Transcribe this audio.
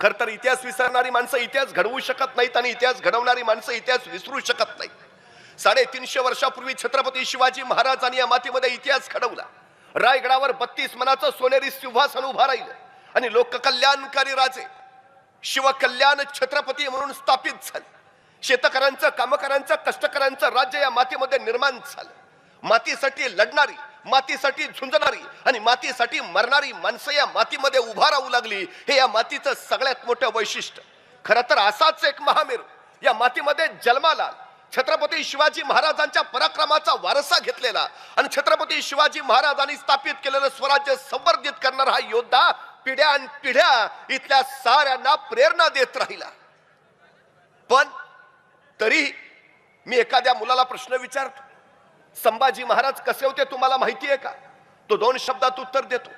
खर तर इतिहास विसरणारी माणसं इतिहास घडवू शकत नाहीत आणि इतिहास घडवणारी माणसं इतिहास विसरू शकत नाहीत. साडेतीनशे वर्षापूर्वी छत्रपती शिवाजी महाराजांनी या मातीमध्ये इतिहास घडवला. रायगडावर बत्तीस मनाचं सोनेरी सिंहासन उभा राहिलं आणि लोककल्याणकारी राजे शिवकल्याण छत्रपती म्हणून स्थापित झाले. शेतकऱ्यांचं कामकऱ्यांचं कष्टकऱ्यांचं राज्य या मातीमध्ये निर्माण झालं. मातीसाठी लढणारी मातीसाठी झुंजणारी आणि मातीसाठी मरणारी माणसं या मातीमध्ये उभा राहू लागली हे या मातीचं सगळ्यात मोठं वैशिष्ट्य. खरं तर असाच एक महामेरू या मातीमध्ये जन्माला छत्रपती शिवाजी महाराजांच्या पराक्रमाचा वारसा घेतलेला आणि छत्रपती शिवाजी महाराजांनी स्थापित केलेलं स्वराज्य संवर्धित करणारा हा योद्धा पिढ्या आणि पिढ्या इथल्या साऱ्यांना प्रेरणा देत राहिला. पण तरी मी एखाद्या मुलाला प्रश्न विचारतो संभाजी महाराज कसे होते तुम्हाला माहिती आहे का? तो दोन शब्दात उत्तर देतो.